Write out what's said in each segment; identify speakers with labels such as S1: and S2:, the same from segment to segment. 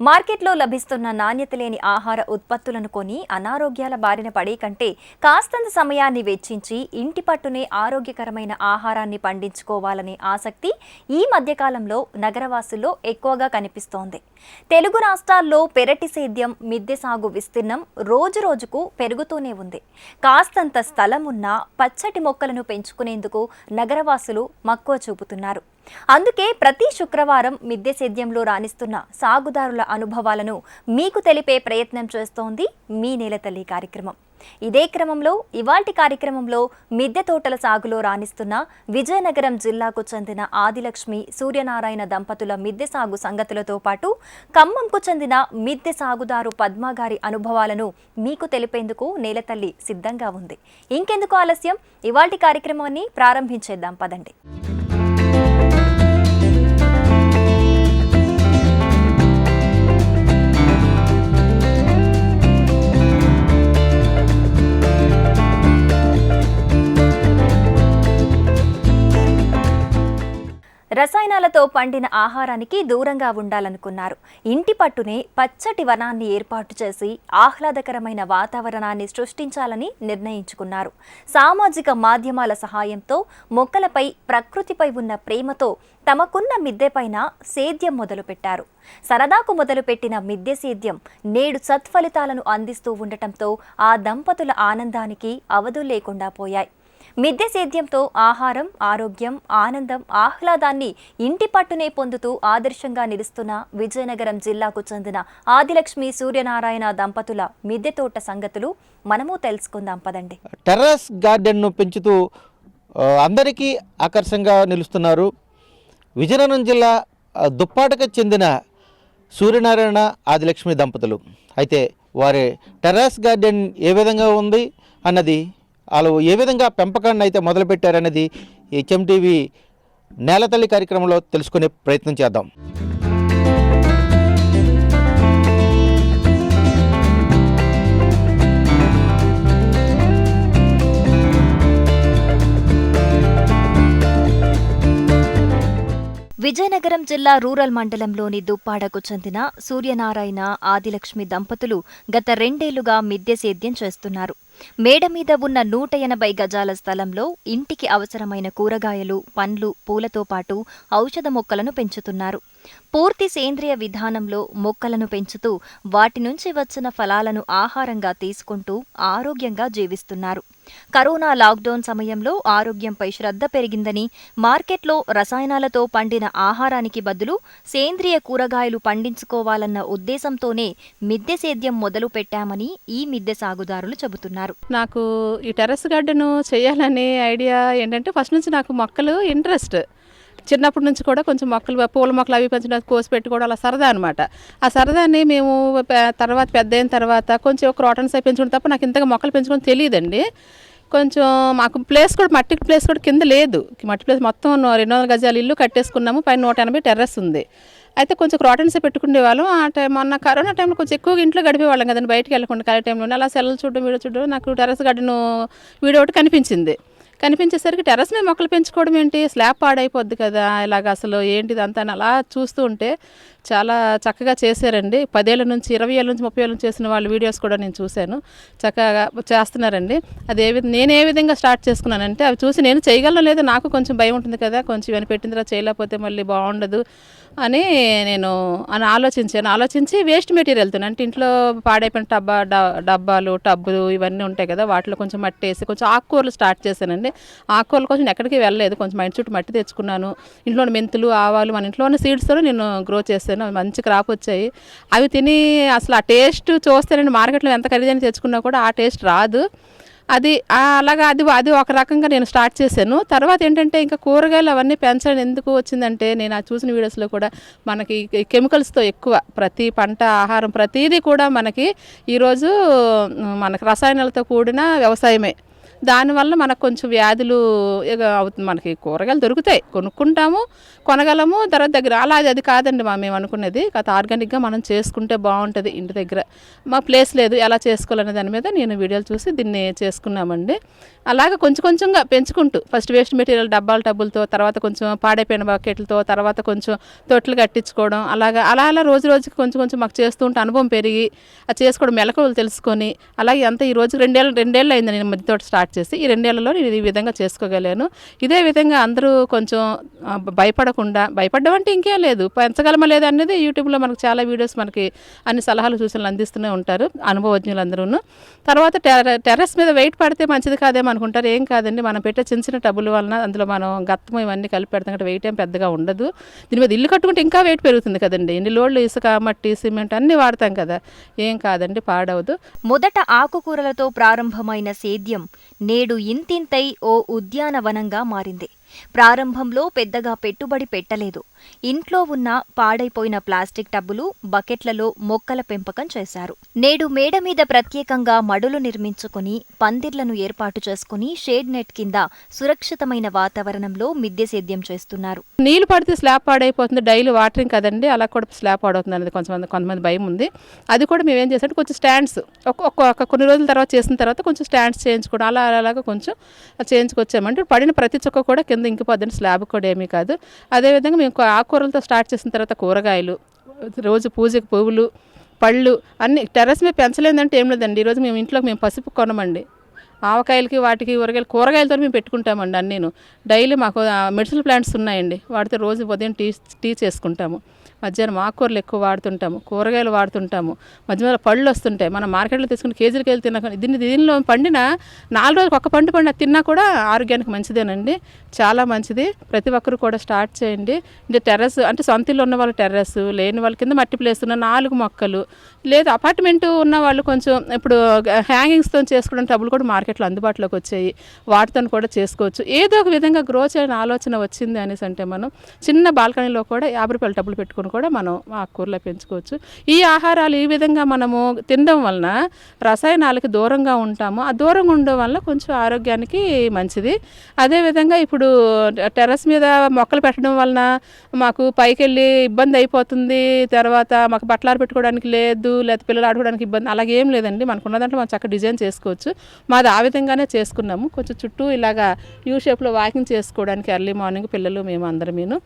S1: మార్కెట్లో లభిస్తున్న నాణ్యత లేని ఆహార ఉత్పత్తులను కొని అనారోగ్యాల బారిన పడే కంటే కాస్తంత సమయాన్ని వెచ్చించి ఇంటి పట్టునే ఆరోగ్యకరమైన ఆహారాన్ని పండించుకోవాలనే ఆసక్తి ఈ మధ్యకాలంలో నగరవాసుల్లో ఎక్కువగా కనిపిస్తోంది. తెలుగు రాష్ట్రాల్లో పెరటి సేద్యం మిద్దె సాగు విస్తీర్ణం రోజు రోజుకు పెరుగుతూనే ఉంది. కాస్తంత స్థలం ఉన్న పచ్చటి మొక్కలను పెంచుకునేందుకు నగరవాసులు మక్కువ చూపుతున్నారు. అందుకే ప్రతి శుక్రవారం మిద్దె సేద్యంలో రాణిస్తున్న సాగుదారుల అనుభవాలను మీకు తెలిపే ప్రయత్నం చేస్తోంది మీ నేలతల్లి కార్యక్రమం. ఇదే క్రమంలో ఇవాల్టి కార్యక్రమంలో మిద్దె తోటల సాగులో రాణిస్తున్న విజయనగరం జిల్లాకు చెందిన ఆదిలక్ష్మి సూర్యనారాయణ దంపతుల మిద్దె సాగు సంగతులతో పాటు ఖమ్మంకు చెందిన మిద్దె సాగుదారు పద్మగారి అనుభవాలను మీకు తెలిపేందుకు నేలతల్లి సిద్ధంగా ఉంది. ఇంకెందుకు ఆలస్యం? ఇవాల్టి కార్యక్రమాన్ని ప్రారంభించేద్దాం. పదండి. రసాయనాలతో పండిన ఆహారానికి దూరంగా ఉండాలనుకున్నారు. ఇంటి పట్టునే పచ్చటి వనాన్ని ఏర్పాటు చేసి ఆహ్లాదకరమైన వాతావరణాన్ని సృష్టించాలని నిర్ణయించుకున్నారు. సామాజిక మాధ్యమాల సహాయంతో మొక్కలపై ప్రకృతిపై ఉన్న ప్రేమతో తమకున్న మిద్దెపైన సేద్యం మొదలుపెట్టారు. సరదాకు మొదలుపెట్టిన మిద్దె సేద్యం నేడు సత్ఫలితాలను అందిస్తూ ఉండటంతో ఆ దంపతుల ఆనందానికి అవధులు లేకుండా పోయాయి. మిద్దె సేద్యంతో ఆహారం ఆరోగ్యం ఆనందం ఆహ్లాదాన్ని ఇంటి పట్టునే పొందుతూ ఆదర్శంగా నిలుస్తున్న విజయనగరం జిల్లాకు చెందిన ఆదిలక్ష్మి సూర్యనారాయణ దంపతుల మిద్దె తోట సంగతులు మనము తెలుసుకుందాం. పదండి.
S2: టెర్రస్ గార్డెన్ను పెంచుతూ అందరికీ ఆకర్షంగా నిలుస్తున్నారు విజయనగరం జిల్లా దుప్పాటకు చెందిన సూర్యనారాయణ ఆదిలక్ష్మి దంపతులు. అయితే వారి టెర్రస్ గార్డెన్ ఏ విధంగా ఉంది అన్నది వాళ్ళు ఏ విధంగా పెంపకాన్ని అయితే మొదలుపెట్టారన్నది హెచ్ఎంటీవీ నేలతల్లి కార్యక్రమంలో తెలుసుకునే ప్రయత్నం చేద్దాం.
S1: విజయనగరం జిల్లా రూరల్ మండలంలోని దుప్పాడకు చెందిన సూర్యనారాయణ ఆదిలక్ష్మి దంపతులు గత రెండేళ్ళుగా మిద్దె సేద్యం చేస్తున్నారు. మేడ మీద ఉన్న నూట ఎనభై గజాల స్థలంలో ఇంటికి అవసరమైన కూరగాయలు పండ్లు పూలతో పాటు ఔషధ మొక్కలను పెంచుతున్నారు. పూర్తి సేంద్రియ విధానంలో మొక్కలను పెంచుతూ వాటి నుంచి వచ్చిన ఫలాలను ఆహారంగా తీసుకుంటూ ఆరోగ్యంగా జీవిస్తున్నారు. కరోనా లాక్డౌన్ సమయంలో ఆరోగ్యంపై శ్రద్ధ పెరిగిందని మార్కెట్లో రసాయనాలతో పండిన ఆహారానికి బదులు సేంద్రియ కూరగాయలు పండించుకోవాలన్న ఉద్దేశంతోనే మిద్దె సేద్యం మొదలు పెట్టామని ఈ మిద్దె సాగుదారులు చెబుతున్నారు.
S3: నాకు ఈ టెర్రస్ గార్డెన్ చేయాలనే ఐడియా ఏంటంటే ఫస్ట్ నుంచి నాకు మొక్కలు ఇంట్రెస్ట్. చిన్నప్పటి నుంచి కూడా కొంచెం మొక్కలు పూల మొక్కలు అవి పెంచడం కోసి పెట్టుకోవడం అలా సరదా అనమాట ఆ సరదాని మేము తర్వాత పెద్ద అయిన తర్వాత కొంచెం ఒక రోటన్స్ అయి పెంచుకుని తప్ప నాకు ఇంతగా మొక్కలు పెంచుకోవడం తెలియదండి. కొంచెం మాకు ప్లేస్ కూడా మట్టి ప్లేస్ కూడా కింద లేదు. మట్టి ప్లేస్ మొత్తం రెండు వందల గజాల ఇల్లు కట్టేసుకున్నాము. పైన నూట ఎనభై టెర్రస్ ఉంది. అయితే కొంచెం క్రాటన్స్ పెట్టుకునే వాళ్ళం. ఆ టైం మొన్న కరోనా టైంలో కొంచెం ఎక్కువగా ఇంట్లో గడిపేవాళ్ళం కదండి బయటకు వెళ్ళకుండా ఖాళీ టైంలో అలా సెలవులు చూడడం వీడియో చూడడం నాకు టెర్రస్ గార్డెన్ వీడియో ఒకటి కనిపించింది. కనిపించేసరికి టెర్రస్ మీద మొక్కలు పెంచుకోవడం ఏంటి? స్లాబ్ పాడైపోద్ది కదా ఇలాగ అసలు ఏంటిది అంతా అని అలా చూస్తూ ఉంటే చాలా చక్కగా చేశారండి. పదేళ్ళ నుంచి ఇరవై ఏళ్ళ నుంచి ముప్పై ఏళ్ళ నుంచి చేసిన వాళ్ళ వీడియోస్ కూడా నేను చూశాను. చక్కగా చేస్తున్నారండి. అది ఏ విధంగా నేను ఏ విధంగా స్టార్ట్ చేసుకున్నానంటే అవి చూసి నేను చేయగలను లేదో నాకు కొంచెం భయం ఉంటుంది కదా కొంచెం ఇవన్నీ పెట్టిన తర్వాత చేయలేకపోతే మళ్ళీ బాగుండదు అని నేను అని ఆలోచించాను. ఆలోచించి వేస్ట్ మెటీరియల్తో అంటే ఇంట్లో పాడైపోయిన టబ్బా డ- డబ్బాలు టబ్బులు ఇవన్నీ ఉంటాయి కదా వాటిలో కొంచెం మట్టి వేసి కొంచెం ఆకుకూరలు స్టార్ట్ చేశానండి. ఆకుకూరల కోసం ఎక్కడికి వెళ్ళలేదు. కొంచెం మా ఇంటి చుట్టూ మట్టి తెచ్చుకున్నాను. ఇంట్లో మెంతులు ఆవాలు మన ఇంట్లో ఉన్న సీడ్స్తో నేను గ్రో చేశాను. అవి మంచి క్రాప్ వచ్చాయి. అవి తిని అసలు ఆ టేస్ట్ చూస్తే నేను మార్కెట్లో ఎంత ఖరీదైన తెచ్చుకున్నా కూడా ఆ టేస్ట్ రాదు. అది అలాగా అది అది ఒక రకంగా నేను స్టార్ట్ చేశాను. తర్వాత ఏంటంటే ఇంకా కూరగాయలు అవన్నీ పెంచడం ఎందుకు వచ్చిందంటే నేను ఆ చూసిన వీడియోస్లో కూడా మనకి కెమికల్స్తో ఎక్కువ ప్రతి పంట ఆహారం ప్రతిదీ కూడా మనకి ఈరోజు మనకు మనకి రసాయనాలతో కూడిన వ్యవసాయమే. దానివల్ల మనకు కొంచెం వ్యాధులు ఇక అవుతుంది మనకి కూరగాయలు దొరుకుతాయి. కొనుక్కుంటాము కొనగలము తర్వాత దగ్గర అలా అది అది కాదండి మా మేము అనుకునేది. కాదు ఆర్గానిక్గా మనం చేసుకుంటే బాగుంటుంది ఇంటి దగ్గర. మా ప్లేస్ లేదు ఎలా చేసుకోవాలనే దాని మీద నేను వీడియోలు చూసి దీన్ని చేసుకున్నామండి. అలాగే కొంచెం కొంచెంగా పెంచుకుంటూ ఫస్ట్ వేస్ట్ మెటీరియల్ డబ్బాల టబ్బులతో తర్వాత కొంచెం పాడైపోయిన బకెట్లతో తర్వాత కొంచెం తొట్లు కట్టించుకోవడం అలాగా అలా అలా రోజు రోజుకి కొంచెం కొంచెం మాకు చేస్తూ ఉంటే అనుభవం పెరిగి అది చేసుకోవడం మెలకువలు తెలుసుకొని అలాగే అంతా ఈ రోజు రెండేళ్ళు రెండేళ్ళు అయింది నేను మధ్య తోట స్టార్ట్ చేసి ఈ రెండేళ్ళలో నేను ఈ విధంగా చేసుకోగలను. ఇదే విధంగా అందరూ కొంచెం భయపడకుండా భయపడడం అంటే ఇంకేం లేదు. పెంచగలమా లేదా అనేది యూట్యూబ్లో మనకు చాలా వీడియోస్ మనకి అన్ని సలహాలు సూచనలు అందిస్తూనే ఉంటారు అనుభవజ్ఞులు అందరూ తర్వాత టెర టెర్రస్ మీద వెయిట్ పడితే మంచిది కాదేమో అనుకుంటారు. ఏం కాదండి మనం పెట్టే చిన్న చిన్న టబుల్ వలన అందులో మనం గత్తము ఇవన్నీ కలిపి పెడతాం కాబట్టి వెయిట్ ఏం పెద్దగా ఉండదు. దీని మీద ఇల్లు కట్టుకుంటే ఇంకా వెయిట్ పెరుగుతుంది కదండి. ఇన్ని లోడ్లు ఇసుక మట్టి సిమెంట్ అన్నీ వాడతాం కదా. ఏం కాదండి పాడవదు.
S1: మొదట ఆకుకూరలతో ప్రారంభమైన సేద్యం నేడు ఇంతింతై ఓ ఉద్యానవనంగా మారింది. ప్రారంభంలో పెద్దగా పెట్టుబడి పెట్టలేదు. ఇంట్లో ఉన్న పాడైపోయిన ప్లాస్టిక్ టబ్బులు బకెట్లలో మొక్కల పెంపకం చేశారు. నేడు మేడ మీద ప్రత్యేకంగా మడులు నిర్మించుకుని పందిర్లను ఏర్పాటు చేసుకుని షేడ్ నెట్ కింద సురక్షితమైన వాతావరణంలో మిద్దె సేద్యం చేస్తున్నారు.
S3: నీళ్ళు పడితే స్లాబ్ పాడైపోతుంది డైలీ వాటరింగ్ కదండి అలా కూడా స్లాబ్ పాడవుతుంది అనేది కొంతమంది కొంతమంది భయం ఉంది. అది కూడా మేము ఏం చేసాం కొంచెం స్టాండ్స్ ఒక్కొక్క కొన్ని రోజుల తర్వాత చేసిన తర్వాత కొంచెం స్టాండ్స్ చేయించుకోవడం అలా అలా అలాగా కొంచెం చేయించుకొచ్చామంటే పడిన ప్రతి చుక్క కూడా కింద ఇంకిపోద్దండి స్లాబ్ కూడా ఏమీ కాదు. అదేవిధంగా మేము ఆకుకూరలతో స్టార్ట్ చేసిన తర్వాత కూరగాయలు రోజు పూజకి పువ్వులు పళ్ళు అన్ని టెర్రస్ మీద పెంచలేదంటే ఏం లేదండి. ఈరోజు మేము ఇంట్లో మేము పసుపు కొనమండి. ఆవకాయలకి వాటికి ఊరగాయలు కూరగాయలతో మేము పెట్టుకుంటామండి అన్నీను. డైలీ మాకు మెడిసిన్ ప్లాంట్స్ ఉన్నాయండి. వాటితో రోజు ఉదయం టీ టీ చేసుకుంటాము. మధ్యాహ్నం ఆకుకూరలు ఎక్కువ వాడుతుంటాము కూరగాయలు వాడుతుంటాము మధ్య మధ్యలో పళ్ళు వస్తుంటాయి మనం మార్కెట్లో తీసుకుని కేజీలు వెళ్ళి తినకుండా దీన్ని దీనిలో పండిన నాలుగు రోజులకు ఒక పండు పండిన తిన్నా కూడా ఆరోగ్యానికి మంచిదేనండి. చాలా మంచిది. ప్రతి ఒక్కరు కూడా స్టార్ట్ చేయండి. ఇంకా టెర్రస్ అంటే సొంత ఉన్న వాళ్ళు టెర్రస్ లేని వాళ్ళ కింద మట్టి ప్లేస్ ఉన్న నాలుగు మొక్కలు లేదు అపార్ట్మెంట్ ఉన్న వాళ్ళు కొంచెం ఇప్పుడు హ్యాంగింగ్స్తో చేసుకోవడానికి డబ్బులు కూడా మార్కెట్లో అందుబాటులోకి వచ్చాయి. వాటితో కూడా చేసుకోవచ్చు. ఏదో ఒక విధంగా గ్రో చేయని ఆలోచన వచ్చింది అనేసి అంటే మనం చిన్న బాల్కనీలో కూడా యాభై రూపాయల డబ్బులు పెట్టుకుని కూడా మనం ఆకుకూరలో పెంచుకోవచ్చు. ఈ ఆహారాలు ఈ విధంగా మనము తినడం వలన రసాయనాలకి దూరంగా ఉంటాము ఆ దూరంగా ఉండడం వల్ల కొంచెం ఆరోగ్యానికి మంచిది. అదేవిధంగా ఇప్పుడు టెర్రస్ మీద మొక్కలు పెట్టడం వలన మాకు పైకి వెళ్ళి ఇబ్బంది అయిపోతుంది. తర్వాత మాకు బట్టలు పెట్టుకోవడానికి లేదు లేదా పిల్లలు ఆడుకోవడానికి ఇబ్బంది అలాగే ఏం లేదండి. మనకు దాంట్లో మనం చక్కగా డిజైన్ చేసుకోవచ్చు. మాది ఆ విధంగానే చేసుకున్నాము. కొంచెం చుట్టూ ఇలాగా యూ షేప్లో వాకింగ్ చేసుకోవడానికి ఎర్లీ మార్నింగ్ పిల్లలు మేము అందరమీను.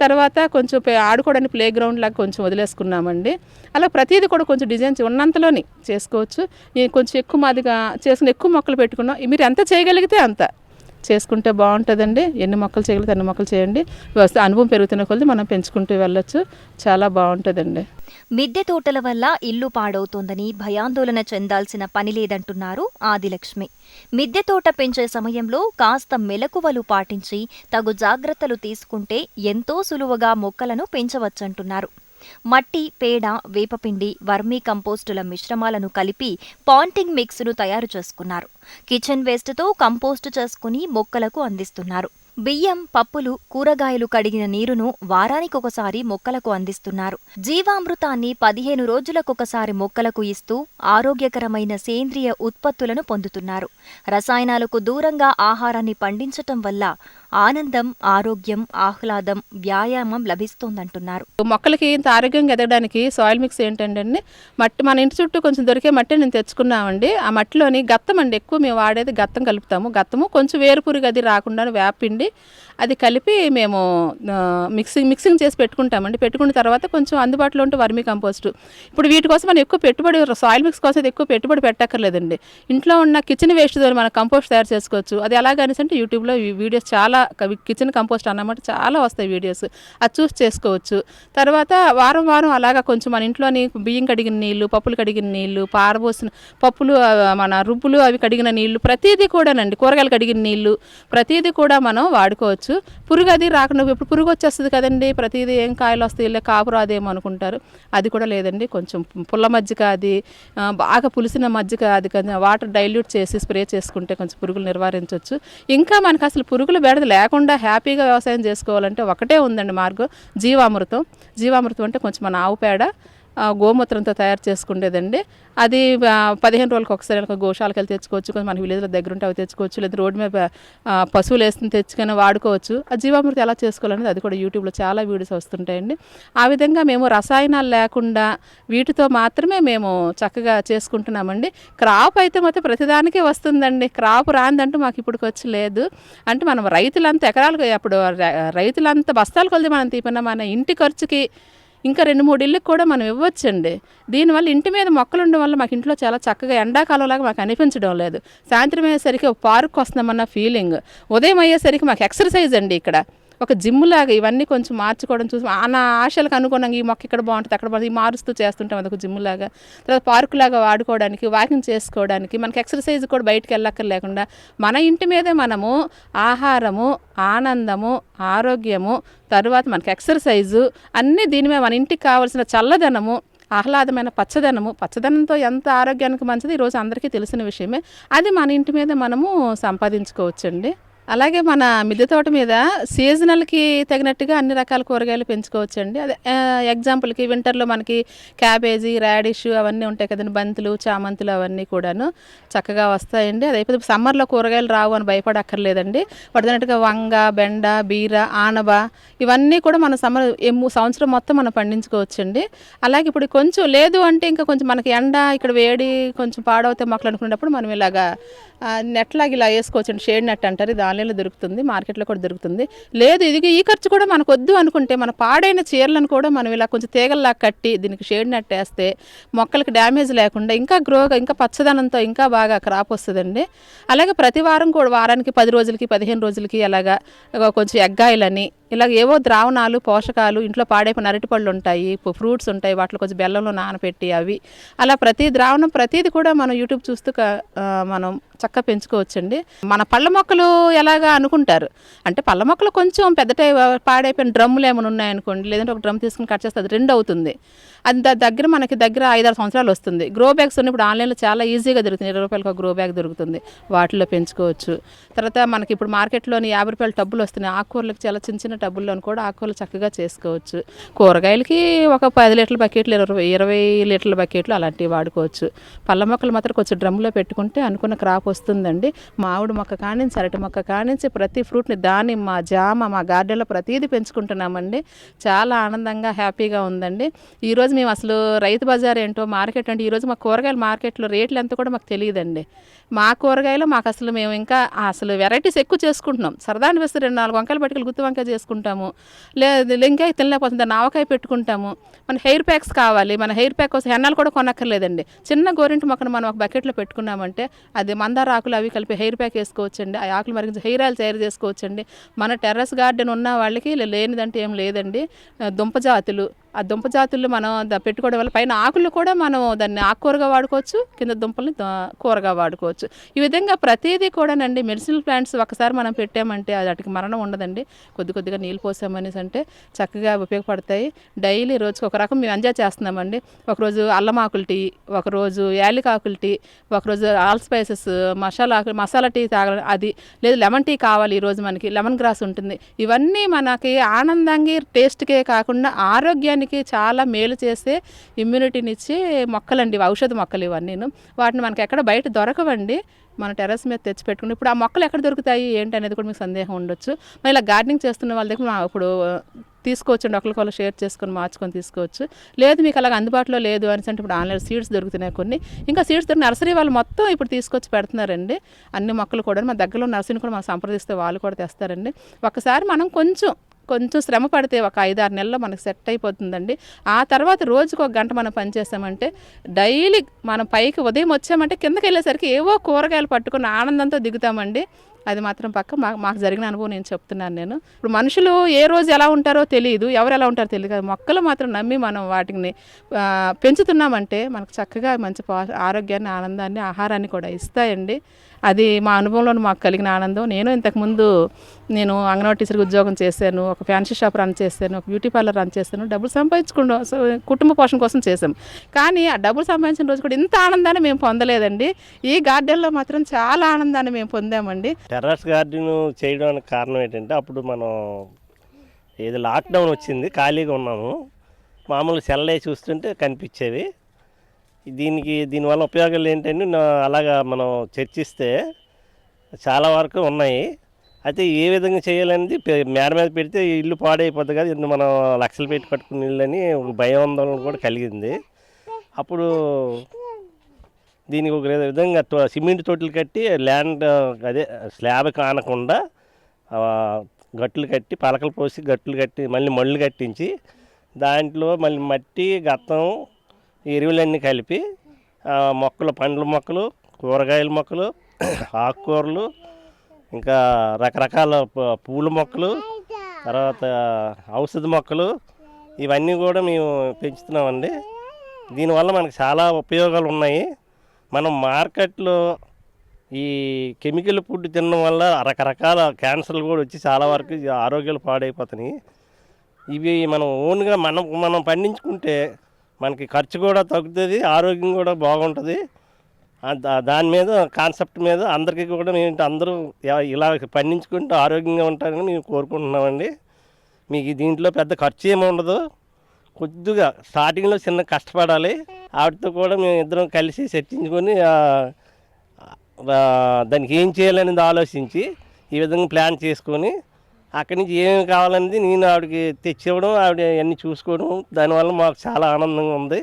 S3: తర్వాత కొంచెం పే- ఆడుకోవడానికి ప్లే గ్రౌండ్ లాగా కొంచెం వదిలేసుకున్నామండి. అలా ప్రతిదీ కూడా కొంచెం డిజైన్ ఉన్నంతలోని చేసుకోవచ్చు. నేను కొంచెం ఎక్కువ మాదిగా చేసుకుని ఎక్కువ మొక్కలు పెట్టుకున్నాం. మీరు ఎంత చేయగలిగితే అంత. చేసుకుంటే బాగుంటుందండి. ఎన్ని మొక్కలు చేయగలిగితే అన్ని మొక్కలు చేయండి. వస్తే అనుభవం పెరుగుతున్న కొద్ది మనం పెంచుకుంటూ వెళ్ళొచ్చు. చాలా బాగుంటుందండి.
S1: మిద్దె తోటల వల్ల ఇల్లు పాడవుతోందని భయాందోళన చెందాల్సిన పని లేదంటున్నారు ఆదిలక్ష్మి. మిద్దె తోట పెంచే సమయంలో కాస్త మెలకువలు పాటించి తగు జాగ్రత్తలు తీసుకుంటే ఎంతో సులువుగా మొక్కలను పెంచవచ్చంటున్నారు. మట్టి పేడ వేపపిండి వర్మీ కంపోస్టుల మిశ్రమాలను కలిపి పాంటింగ్ మిక్స్ను తయారు చేసుకున్నారు. కిచెన్ వేస్ట్తో కంపోస్టు చేసుకుని మొక్కలకు అందిస్తున్నారు. బియ్యం పప్పులు కూరగాయలు కడిగిన నీరును వారానికొకసారి మొక్కలకు అందిస్తున్నారు. జీవామృతాన్ని పదిహేను రోజులకొకసారి మొక్కలకు ఇస్తూ ఆరోగ్యకరమైన సేంద్రియ ఉత్పత్తులను పొందుతున్నారు. రసాయనాలకు దూరంగా ఆహారాన్ని పండించటం వల్ల ఆనందం ఆరోగ్యం ఆహ్లాదం వ్యాయామం లభిస్తోందంటున్నారు.
S3: మొక్కలకి ఇంత ఆరోగ్యంగా ఎదగడానికి సాయిల్ మిక్స్ ఏంటంటే అండి మట్టి మన ఇంటి చుట్టూ కొంచెం దొరికే మట్టి నేను తెచ్చుకున్నామండి. ఆ మట్టిలోని గత్తం అండి ఎక్కువ మేము వాడేది గత్తం కలుపుతాము. గత్తము కొంచెం వేరుపురుగు అది రాకుండా వేపిండి అది కలిపి మేము మిక్సింగ్ మిక్సింగ్ చేసి పెట్టుకుంటామండి. పెట్టుకున్న తర్వాత కొంచెం అందుబాటులో ఉంటే వర్మీ కంపోస్ట్. ఇప్పుడు వీటి కోసం మనం ఎక్కువ పెట్టుబడి సాయిల్ మిక్స్ కోసం అయితే ఎక్కువ పెట్టుబడి పెట్టక్కర్లేదండి. ఇంట్లో ఉన్న కిచెన్ వేస్ట్తో మనం కంపోస్ట్ తయారు చేసుకోవచ్చు. అది ఎలాగనేసి అంటే యూట్యూబ్లో వీడియోస్ చాలా చాలా కిచెన్ కంపోస్ట్ అన్నమాట చాలా వస్తాయి వీడియోస్ అది చూసి చేసుకోవచ్చు. తర్వాత వారం వారం అలాగా కొంచెం మన ఇంట్లోని బియ్యం కడిగిన నీళ్ళు పప్పులు కడిగిన నీళ్ళు పారబోసిన పప్పులు మన రుబ్బులు అవి కడిగిన నీళ్ళు ప్రతిదీ కూడానండి. కూరగాయలు కడిగిన నీళ్ళు ప్రతిదీ కూడా మనం వాడుకోవచ్చు. పురుగు అది రాకుండా ఇప్పుడు పురుగు వచ్చేస్తుంది కదండి. ప్రతిదీ ఏం కాయలు వస్తాయి లే కాపు రాదేమో అనుకుంటారు. అది కూడా లేదండి. కొంచెం పుల్ల మజ్జిగ అది బాగా పులిసిన మజ్జిగ అది కొంచెం వాటర్ డైల్యూట్ చేసి స్ప్రే చేసుకుంటే కొంచెం పురుగులు నివారించవచ్చు ఇంకా మనకు అసలు పురుగులు బెడద లేకుండా హ్యాపీగా వ్యవసాయం చేసుకోవాలంటే ఒకటే ఉందండి మార్గం జీవామృతం. జీవామృతం అంటే కొంచెం మన ఆవు పేడ గోమూత్రంతో తయారు చేసుకుండేదండి. అది పదిహేను రోజులకు ఒకసారి ఒక గోశాలకు వెళ్ళి తెచ్చుకోవచ్చు. కొంచెం మన విలేజ్లో దగ్గర ఉంటే అవి తెచ్చుకోవచ్చు. లేదా రోడ్డు మీద పశువులు వేస్తుంది తెచ్చుకొని వాడుకోవచ్చు. ఆ జీవామృతి ఎలా చేసుకోవాలనేది అది కూడా యూట్యూబ్లో చాలా వీడియోస్ వస్తుంటాయండి. ఆ విధంగా మేము రసాయనాలు లేకుండా వీటితో మాత్రమే మేము చక్కగా చేసుకుంటున్నామండి. క్రాప్ అయితే మాత్రం ప్రతిదానికే వస్తుందండి. క్రాప్ రాందంటూ మాకు ఇప్పుడు వచ్చి లేదు. అంటే మనం రైతులంతా ఎకరాలకు అప్పుడు రైతులంతా బస్తాలు కొలిది మనం తీపిన మన ఇంటి ఖర్చుకి ఇంకా రెండు మూడు ఇళ్ళకి కూడా మనం ఇవ్వచ్చండి. దీనివల్ల ఇంటి మీద మొక్కలు ఉండడం వల్ల మాకు ఇంట్లో చాలా చక్కగా ఎండాకాలంలాగా మాకు అనిపించడం లేదు. సాయంత్రం అయ్యేసరికి ఒక పార్క్ వస్తున్నామన్న ఫీలింగ్. ఉదయం అయ్యేసరికి మాకు ఎక్సర్సైజ్ అండి ఇక్కడ. ఒక జిమ్ లాగా ఇవన్నీ కొంచెం మార్చుకోవడం చూసి నా ఆశలకు అనుగుణంగా ఈ మొక్క ఇక్కడ బాగుంటుంది అక్కడ బాగుంటుంది మారుస్తూ చేస్తుంటాం అదొక జిమ్ లాగా. తర్వాత పార్కు లాగా వాడుకోవడానికి వాకింగ్ చేసుకోవడానికి మనకి ఎక్సర్సైజ్ కూడా బయటకు వెళ్ళక్కర్ లేకుండా మన ఇంటి మీదే మనము ఆహారము ఆనందము ఆరోగ్యము తర్వాత మనకి ఎక్సర్సైజు అన్నీ దీని మీద మన ఇంటికి కావాల్సిన చల్లదనము ఆహ్లాదమైన పచ్చదనము పచ్చదనంతో ఎంత ఆరోగ్యానికి మంచిది ఈరోజు అందరికీ తెలిసిన విషయమే. అది మన ఇంటి మీద మనము సంపాదించుకోవచ్చండి. అలాగే మన మిద్దె తోట మీద సీజనల్కి తగినట్టుగా అన్ని రకాల కూరగాయలు పెంచుకోవచ్చు అండి అదే ఎగ్జాంపుల్కి వింటర్లో మనకి క్యాబేజీ రాడిష్ అవన్నీ ఉంటాయి కదండి. బంతులు చామంతులు అవన్నీ కూడాను చక్కగా వస్తాయండి. అదే అయిపోతే సమ్మర్లో కూరగాయలు రావు అని భయపడక్కర్లేదండి. పడుతున్నట్టుగా వంగ బెండ బీర ఆనబ ఇవన్నీ కూడా మన సమ్మర్ ఎమ్ము సంవత్సరం మొత్తం మనం పండించుకోవచ్చండి. అలాగే ఇప్పుడు కొంచెం లేదు అంటే ఇంకా కొంచెం మనకి ఎండ ఇక్కడ వేడి కొంచెం పాడవుతాయి మొక్కలు అనుకున్నప్పుడు మనం ఇలాగా ఆ, ఇలా వేసుకోవచ్చండి. షేడ్ నెట్ అంటారు దాని ఆన్లైన్లో దొరుకుతుంది మార్కెట్లో కూడా దొరుకుతుంది. లేదు ఇది ఈ ఖర్చు కూడా మనకు వద్దు అనుకుంటే మన పాడైన చీరలను కూడా మనం ఇలా కొంచెం తీగల్లా కట్టి దీనికి షేడ్ నట్టేస్తే మొక్కలకు మొక్కలకి డ్యామేజ్ లేకుండా ఇంకా గ్రోగా ఇంకా పచ్చదనంతో ఇంకా బాగా క్రాప్ వస్తుందండి. అలాగే ప్రతి వారం కూడా వారానికి పది రోజులకి పదిహేను రోజులకి అలాగా కొంచెం ఎగ్గాయలని ఇలాగ ఏవో ద్రావణాలు పోషకాలు ఇంట్లో పాడైపోయిన అరటిపళ్ళు ఉంటాయి ఫ్రూట్స్ ఉంటాయి వాటిలో కొంచెం బెల్లంలో నానబెట్టి అవి. అలా ప్రతి ద్రావణం ప్రతిది కూడా మనం యూట్యూబ్ చూస్తూ మనం చక్కగా పెంచుకోవచ్చండి. మన పళ్ళ మొక్కలు ఎలాగా అనుకుంటారు? అంటే పళ్ళ మొక్కలు కొంచెం పెద్ద పాడైపోయిన డ్రమ్ములు ఏమైనా ఉన్నాయనుకోండి లేదంటే ఒక డ్రమ్ తీసుకుని కట్ చేస్తే అది రెండు అవుతుంది. అది దగ్గర మనకి దగ్గర ఐదారు సంవత్సరాలు వస్తుంది. గ్రో బ్యాగ్స్ ఉన్నాయి ఇప్పుడు ఆన్లైన్లో చాలా ఈజీగా దొరుకుతుంది ఇరవై రూపాయలకు ఒక గ్రో బ్యాగ్ దొరుకుతుంది. వాటిలో పెంచుకోవచ్చు. తర్వాత మనకి ఇప్పుడు మార్కెట్లోని యాభై రూపాయల టబ్బులు వస్తున్నాయి. ఆకుకూరలకు చాలా చిన్న చిన్న టబ్బుల్లోని కూడా ఆకుకూరలు చక్కగా చేసుకోవచ్చు. కూరగాయలకి ఒక పది లీటర్ల బకెట్లు ఇరవై ఇరవై లీటర్ల బకెట్లు అలాంటివి వాడుకోవచ్చు. పళ్ళ మొక్కలు మాత్రం కొంచెం డ్రమ్లో పెట్టుకుంటే అనుకున్న క్రాప్ వస్తుందండి. మామిడి మొక్క కానించి అరటి మొక్క కానించి ప్రతి ఫ్రూట్ని దానిమ్మ జామ మా గార్డెన్లో ప్రతిదీ పెంచుకుంటున్నామండి. చాలా ఆనందంగా హ్యాపీగా ఉందండి. ఈరోజు మేము అసలు రైతు బజార్ ఏంటో మార్కెట్ అంటే ఈరోజు మా కూరగాయల మార్కెట్లో రేట్లు ఎంత కూడా మాకు తెలియదండి. మా కూరగాయలు మాకు అసలు మేము ఇంకా అసలు వెరైటీస్ ఎక్కువ చేసుకుంటున్నాం. సరదా అనిపిస్తే రెండు నాలుగు వంకాయలు పట్టుకెళ్ళి గుత్తి వంకాయ చేసుకుంటాము. లేదు లింకాయ తినలేకపోతుంది నావకాయ ఆవకాయ పెట్టుకుంటాము. మన హెయిర్ ప్యాక్స్ కావాలి మన హెయిర్ ప్యాక్ కోసం హెన్నాలు కూడా కొనక్కర్లేదండి. చిన్న గోరింటి మొక్కను మనం ఒక బకెట్లో పెట్టుకున్నామంటే అది మందార ఆకులు అవి కలిపి హెయిర్ ప్యాక్ వేసుకోవచ్చండి. ఆ ఆకులు మరిగించి హెయిర్ ఆయిల్ తయారు చేసుకోవచ్చండి. మన టెర్రస్ గార్డెన్ ఉన్న వాళ్ళకి లేనిదంటే ఏం లేదండి. దుంప జాతులు ఆ దుంప జాతులు మనం పెట్టుకోవడం వల్ల పైన ఆకులు కూడా మనం దాన్ని ఆకుకూరగా వాడుకోవచ్చు కింద దుంపల్ని కూరగా వాడుకోవచ్చు. ఈ విధంగా ప్రతిదీ కూడానండి మెడిసినల్ ప్లాంట్స్ ఒకసారి మనం పెట్టామంటే అది వాటికి మరణం ఉండదండి. కొద్ది కొద్దిగా నీళ్ళు పోసామనేసి అంటే చక్కగా ఉపయోగపడతాయి. డైలీ రోజుకి ఒక రకం మేము ఎంజాయ్ చేస్తున్నామండి. ఒకరోజు అల్లం ఆకుల టీ ఒకరోజు యాలికాకుల టీ ఒకరోజు ఆల్ స్పైసెస్ మసాలా ఆకులు మసాలా టీ తాగడం అది లేదు లెమన్ టీ కావాలి ఈరోజు మనకి లెమన్ గ్రాస్ ఉంటుంది. ఇవన్నీ మనకి ఆనందంగా టేస్ట్కే కాకుండా ఆరోగ్యానికి చాలా మేలు చేసే ఇమ్యూనిటీని ఇచ్చే మొక్కలండి ఔషధ మొక్కలు ఇవన్నీ. వాటిని మనకి ఎక్కడ బయట దొరకవండి. మన టెర్రస్ మీద తెచ్చి పెట్టుకుని ఇప్పుడు ఆ మొక్కలు ఎక్కడ దొరుకుతాయి? ఏంటి అనేది కూడా మీకు సందేహం ఉండొచ్చు. మరి ఇలా గార్డెనింగ్ చేస్తున్న వాళ్ళ దగ్గర మా- ఇప్పుడు తీసుకోవచ్చండి ఒకరికొకరు షేర్ చేసుకొని మార్చుకొని తీసుకోవచ్చు. లేదు మీకు అలాగ అందుబాటులో లేదు అని అంటే ఇప్పుడు ఆన్లైన్ సీడ్స్ దొరుకుతున్నాయి కొన్ని. ఇంకా సీడ్స్ దొరికిన నర్సరీ వాళ్ళు మొత్తం ఇప్పుడు తీసుకొచ్చి పెడుతున్నారండి. అన్ని మొక్కలు కూడా మా దగ్గరలో నర్సరీని కూడా మనం సంప్రదిస్తే వాళ్ళు కూడా తెస్తారండి. ఒకసారి మనం కొంచెం కొంచెం శ్రమ పడితే ఒక ఐదు ఆరు నెలల్లో మనకు సెట్ అయిపోతుందండి. ఆ తర్వాత రోజుకు ఒక గంట మనం పనిచేస్తామంటే డైలీ మనం పైకి ఉదయం వచ్చామంటే కిందకి వెళ్ళేసరికి ఏవో కూరగాయలు పట్టుకుని ఆనందంతో దిగుతామండి. అది మాత్రం పక్క మా- మాకు జరిగిన అనుభవం నేను చెప్తున్నాను నేను. ఇప్పుడు మనుషులు ఏ రోజు ఎలా ఉంటారో తెలియదు ఎవరు ఎలా ఉంటారో తెలియదు కదా. మొక్కలు మాత్రం నమ్మి మనం వాటిని పెంచుతున్నామంటే మనకు చక్కగా మంచి ఆరోగ్యాన్ని ఆనందాన్ని ఆహారాన్ని కూడా ఇస్తాయండి. అది మా అనుభవంలో మాకు కలిగిన ఆనందం. నేను ఇంతకుముందు నేను అంగన్వాడీ టీచర్గా ఉద్యోగం చేశాను ఒక ఫ్యాన్సీ షాప్ రన్ చేశాను ఒక బ్యూటీ పార్లర్ రన్ చేశాను డబ్బులు సంపాదించుకుండా కుటుంబ పోషణ కోసం చేశాం. కానీ ఆ డబ్బులు సంపాదించిన రోజు కూడా ఇంత ఆనందాన్ని మేము పొందలేదండి. ఈ గార్డెన్లో మాత్రం చాలా ఆనందాన్ని మేము పొందామండి.
S4: టెర్రస్ గార్డెన్ చేయడానికి కారణం ఏంటంటే అప్పుడు మనం ఏదో లాక్డౌన్ వచ్చింది ఖాళీగా ఉన్నాము. మామూలు సెల్లే చూస్తుంటే కనిపించేవి. దీనికి దీనివల్ల ఉపయోగాలు ఏంటంటే నా- అలాగా మనం చర్చిస్తే చాలా వరకు ఉన్నాయి. అయితే ఏ విధంగా చేయాలనేది మేడ మీద పెడితే ఇల్లు పాడైపోద్ది కదా ఇందు మనం లక్షలు పెట్టి కట్టుకున్న ఇల్లు అని ఒక భయం ఆందోళన కూడా కలిగింది. అప్పుడు దీనికి ఒక విధంగా సిమెంట్ తొట్టులు కట్టి ల్యాండ్ అదే స్లాబ్ కానకుండా గట్లు కట్టి పలకలు పోసి గట్లు కట్టి మళ్ళీ మళ్ళు కట్టించి దాంట్లో మళ్ళీ మట్టి గత్తం ఎరువులన్నీ కలిపి మొక్కలు పండ్ల మొక్కలు కూరగాయల మొక్కలు ఆకుకూరలు ఇంకా రకరకాల పూల మొక్కలు తర్వాత ఔషధ మొక్కలు ఇవన్నీ కూడా మేము పెంచుతున్నామండి. దీనివల్ల మనకు చాలా ఉపయోగాలు ఉన్నాయి. మనం మార్కెట్లో ఈ కెమికల్ ఫుడ్ తినడం వల్ల రకరకాల క్యాన్సర్లు కూడా వచ్చి చాలా వరకు ఆరోగ్యాలు పాడైపోతున్నాయి. ఇవి మనం ఓన్గా మనం మనం పండించుకుంటే మనకి ఖర్చు కూడా తగ్గుతుంది ఆరోగ్యం కూడా బాగుంటుంది. దా- దాని మీద కాన్సెప్ట్ మీద అందరికీ కూడా మేము అందరూ ఇలా- పండించుకుంటూ ఆరోగ్యంగా ఉంటారని మేము కోరుకుంటున్నామండి. మీకు దీంట్లో పెద్ద ఖర్చు ఏమి ఉండదు. కొద్దిగా స్టార్టింగ్లో చిన్న కష్టపడాలి. ఆవిడతో కూడా మేము ఇద్దరం కలిసి చర్చించుకొని దానికి ఏం చేయాలనేది ఆలోచించి ఈ విధంగా ప్లాన్ చేసుకొని అక్కడి నుంచి ఏమేమి కావాలనేది నేను ఆవిడకి తెచ్చివ్వడం ఆవిడ అన్నీ చూసుకోవడం దానివల్ల మాకు చాలా ఆనందంగా ఉంది.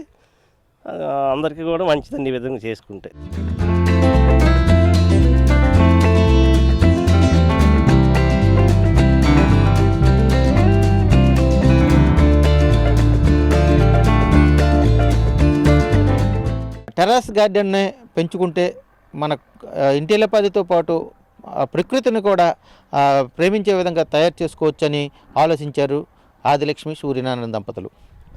S4: అందరికీ కూడా మంచిదండి ఈ విధంగా చేసుకుంటే.
S2: టెర్రస్ గార్డెన్ని పెంచుకుంటే మన ఆ, పాటు ప్రకృతిని కూడా ప్రేమించే విధంగా తయారు చేసుకోవచ్చని ఆలోచించారు ఆదిలక్ష్మి సూర్యనారాయణ దంపతులు.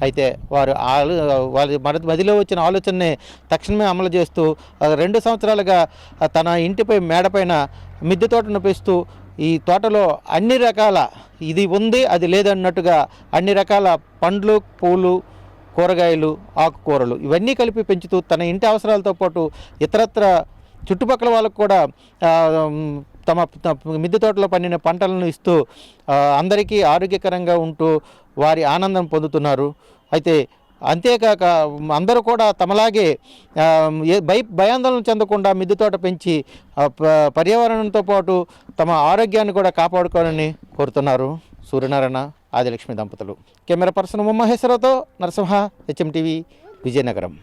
S2: అయితే వారు ఆలో వారి మన మదిలో వచ్చిన ఆలోచనని తక్షణమే అమలు చేస్తూ రెండు సంవత్సరాలుగా తన ఇంటిపై మేడపైన మిద్దె తోటను పెస్తూ ఈ తోటలో అన్ని రకాల ఇది ఉంది అది లేదన్నట్టుగా అన్ని రకాల పండ్లు పూలు కూరగాయలు ఆకుకూరలు ఇవన్నీ కలిపి పెంచుతూ తన ఇంటి అవసరాలతో పాటు ఇతరత్ర చుట్టుపక్కల వాళ్ళకు కూడా తమ మిద్దె తోటలో పండిన పంటలను ఇస్తూ అందరికీ ఆరోగ్యకరంగా ఉంటూ వారి ఆనందం పొందుతున్నారు. అయితే అంతేకాక అందరూ కూడా తమలాగే ఏ భయ భయాందోళన చెందకుండా మిద్దె తోట పెంచి ప- పర్యావరణంతో పాటు తమ ఆరోగ్యాన్ని కూడా కాపాడుకోవాలని కోరుతున్నారు. సూర్యనారాయణ ఆదిలక్ష్మి దంపతులు. కెమెరా పర్సన్ ఉమ్మహేశ్వరరావుతో నరసింహ హెచ్ఎం టీవీ విజయనగరం.